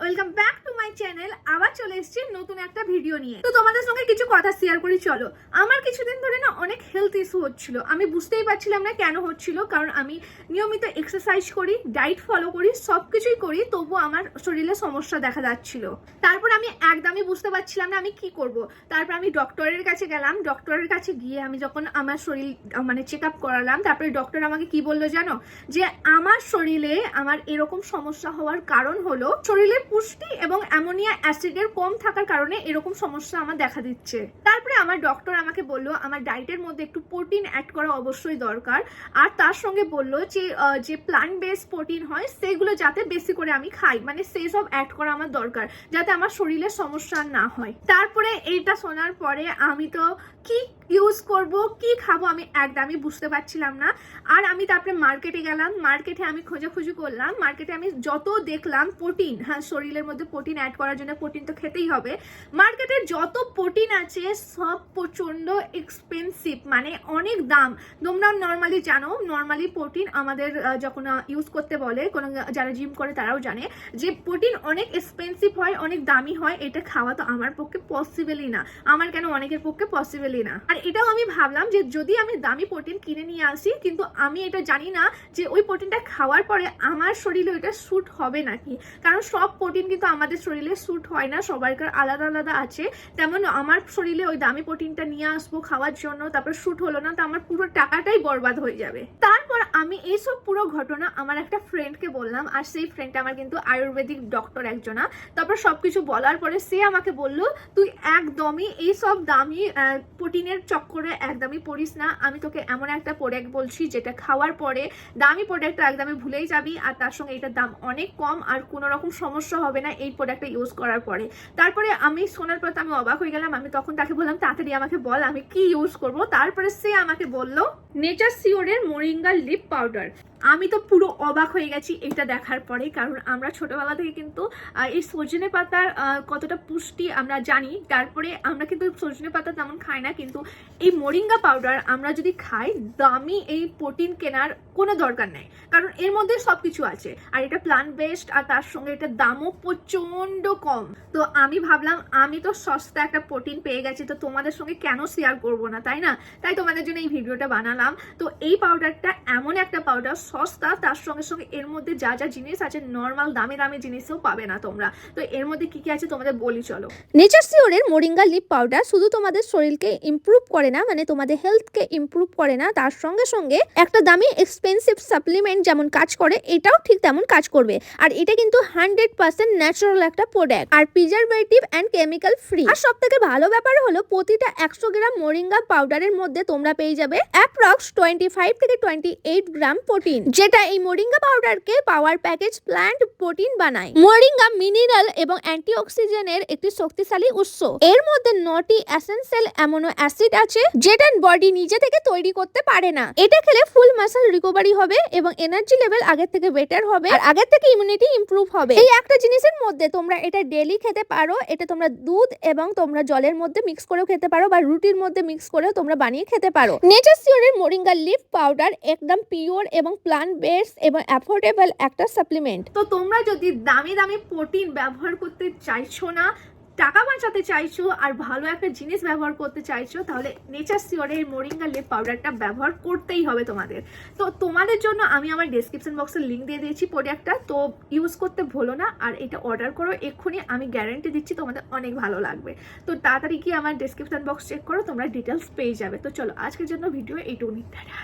Welcome back to my channel. আবার চলে এসেছি নতুন একটা ভিডিও নিয়ে। তো তোমাদের সঙ্গে কিছু কথা শেয়ার করি, চলো। আমার কিছুদিন ধরে না অনেক হেলথ ইস্যু হচ্ছিল। আমি বুঝতেই পারছিলাম না কেন হচ্ছিল, কারণ আমি নিয়মিত এক্সারসাইজ করি ডায়েট ফলো করি সব কিছুই করি তবু আমার শরীরে সমস্যা দেখা যাচ্ছিল। তারপর আমি একদমই বুঝতে পারছিলাম না আমি কি করব। তারপর আমি ডক্টরের কাছে গেলাম। ডক্টরের কাছে গিয়ে আমি যখন আমার শরীর মানে চেক আপ করালাম, তারপরে ডক্টর আমাকে কি বলল জানো? যে আমার শরীরে আমার এরকম সমস্যা হওয়ার কারণ হলো, শরীরে পুষ্টি এবং অ্যামোনিয়া অ্যাসিডের কম থাকার কারণে এরকম সমস্যা আমার দেখা দিচ্ছে। তারপরে আমার ডক্টর আমাকে বলল, আমার ডায়েটের মধ্যে একটু প্রোটিন অ্যাড করা অবশ্যই দরকার। আর তার সঙ্গে বলল যে যে প্লান্ট বেস প্রোটিন হয়, সেগুলো যাতে বেশি করে আমি খাই। মানে সেই সব অ্যাড করা আমার দরকার, যাতে আমার শরীরে সমস্যা না হয়। তারপরে এইটা শোনার পরে আমি তো কি ইউজ করব, কি খাব আমি একদমই বুঝতে পারছিলাম না। আর আমি তারপরে মার্কেটে গেলাম মার্কেটে আমি খোঁজাখুঁজি করলাম। মার্কেটে আমি যত দেখলাম প্রোটিন হ্যাঁ শরীরের মধ্যে প্রোটিন অ্যাড করার জন্য প্রোটিন তো খেতেই হবে। মার্কেটে যত প্রোটিন আছে, সব প্রচণ্ড এক্সপেন্সিভ মানে অনেক দাম। তোমরা নর্মালি জানো নর্মালি প্রোটিন আমাদের যখন ইউজ করতে বলে, কোনো যারা জিম করে তারাও জানে যে প্রোটিন অনেক এক্সপেন্সিভ হয়, অনেক দামি হয়, এটা খাওয়া তো আমার পক্ষে পসিবলই না। আমার কেন অনেকের পক্ষে পসিবলই না? আর এটাও আমি ভাবলাম যে যদি আমি দামি প্রোটিন কিনে নিয়ে আসি, কিন্তু আমি এটা জানি না যে ওই প্রোটিনটা খাওয়ার পরে আমার শরীরে ওইটা স্যুট হবে নাকি। কারণ সব প্রোটিন কিন্তু আমাদের শরীরে স্যুট হয় না সবাইকার আলাদা আলাদা আছে। তেমন আমার শরীরে ওই দামি প্রোটিনটা নিয়ে আসব খাওয়ার জন্য, তারপর স্যুট হলো না, তো আমার পুরো টাকাটাই বরবাদ হয়ে যাবে। তারপর আমি এইসব পুরো ঘটনা আমার একটা ফ্রেন্ডকে বললাম, আর সেই ফ্রেন্ডটা আমার কিন্তু আয়ুর্বেদিক ডক্টর একজনা। তারপর সবকিছু বলার পরে সে আমাকে বলল, তুই একদমই এই সব দামি প্রোটিনের চক্করে একদমই পড়িস না। আমি তোকে এমন একটা প্রোডাক্ট বলছি যেটা খাওয়ার পরে দামি প্রোডাক্টটা একদমই ভুলেই যাবি আর তার সঙ্গে এটার দাম অনেক কম আর কোনো রকম সমস্যা হবে না এই প্রোডাক্টটা ইউজ করার পরে। তারপরে আমি শোনার পর আমি অবাক হয়ে গেলাম। আমি তখন তাকে বললাম, তাড়াতাড়ি আমাকে বল, আমি কি ইউজ করব? তারপরে সে আমাকে বলল নেচার সিওরের মোরিঙ্গা লিপ পাউডার আমি তো পুরো অবাক হয়ে গেছি এটা দেখার পরে কারণ আমরা ছোটবেলা থেকে কিন্তু এই সজনে পাতার কতটা পুষ্টি আমরা জানি, তারপরে আমরা কিন্তু সজনে পাতা তেমন খাই না, কিন্তু এই মোরিঙ্গা পাউডার আমরা যদি খাই, দামি এই প্রোটিন কেনার কোনো দরকার নেই, কারণ এর মধ্যে সব কিছু আছে, আর এটা প্লান্ট বেসড আর তার সঙ্গে এটা দামও প্রচণ্ড কম। তো আমি ভাবলাম, আমি তো সস্তা একটা প্রোটিন পেয়ে গেছি, তো তোমাদের সঙ্গে কেন শেয়ার করব না, তাই না? তাই তোমাদের জন্য এই ভিডিওটা বানালাম। তো এই পাউডারটা এমন একটা পাউডার সস্তা, তার সঙ্গে সঙ্গে এর মধ্যে যা যা জিনিস আছে নর্মাল দামি দামি জিনিসও পাবে না তোমরা। তো এর মধ্যে কি কি আছে তোমাদের বলি চলো। নেচার সিওরের মোরিঙ্গা লিপ পাউডার শুধু তোমাদের শরীরকে ইমপ্রুভ করে না মানে তোমাদের হেলথকে ইমপ্রুভ করে না, তার সঙ্গে সঙ্গে একটা দামি এক্সপেন্সিভ সাপ্লিমেন্ট যেমন কাজ করে, এটাও ঠিক তেমন কাজ করবে। আর এটা কিন্তু হান্ড্রেড পার্সেন্ট ন্যাচারাল একটা প্রোডাক্ট আর প্রিজারভেটিভ অ্যান্ড কেমিক্যাল ফ্রি আর সব থেকে ভালো ব্যাপার হলো, প্রতিটা একশো গ্রাম মোরিঙ্গা পাউডারের মধ্যে তোমরা পেয়ে যাবে অ্যাপ্রক্স টোয়েন্টি ফাইভ থেকে টোয়েন্টি এইট গ্রাম প্রোটিন যেটা এই মোরিঙ্গা পাউডারকে পাওয়ার প্যাকেজ প্ল্যান্ট প্রোটিন বানায়। মোরিঙ্গা মিনারেল এবং অ্যান্টিঅক্সিজেনের একটি শক্তিশালী উৎস। এর মধ্যে নটি এসেন্সিয়াল অ্যামোনো অ্যাসিড আছে যেটা বডি নিজে থেকে তৈরি করতে পারে না। এটা খেলে ফুল মাসেল রিকভারি হবে এবং এনার্জি লেভেল আগের থেকে বেটার হবে আর আগের থেকে ইমিউনিটি ইমপ্রুভ হবে। এই একটা জিনিসের মধ্যে তোমরা এটা ডেলি খেতে পারো এটা তোমরা দুধ এবং তোমরা জলের মধ্যে মিক্স করেও খেতে পারো বা রুটির মধ্যে মিক্স করেও তোমরা বানিয়ে খেতে পারো। নেচার সিওরের মোরিঙ্গা লিফ পাউডার একদম পিওর এবং প্লান্ট বেস এবং অ্যাফোর্ডেবল একটা সাপ্লিমেন্ট তো তোমরা যদি দামি দামি প্রোটিন ব্যবহার করতে চাইছো না, টাকা বাঁচাতে চাইছো আর ভালো একটা জিনিস ব্যবহার করতে চাইছো, তাহলে নেচার সিওরের মোরিঙ্গা লিপ পাউডারটা ব্যবহার করতেই হবে তোমাদের। তো তোমাদের জন্য আমি আমার ডেসক্রিপশন বক্সে লিঙ্ক দিয়ে দিয়েছি প্রোডাক্টটা তো ইউজ করতে ভুলো না আর এটা অর্ডার করো, এক্ষুনি আমি গ্যারান্টি দিচ্ছি তোমাদের অনেক ভালো লাগবে। তো তাড়াতাড়ি গিয়ে আমার ডেসক্রিপশন বক্স চেক করো, তোমরা ডিটেলস পেয়ে যাবে। তো চলো, আজকের জন্য ভিডিও এইটুকুনি টাটা।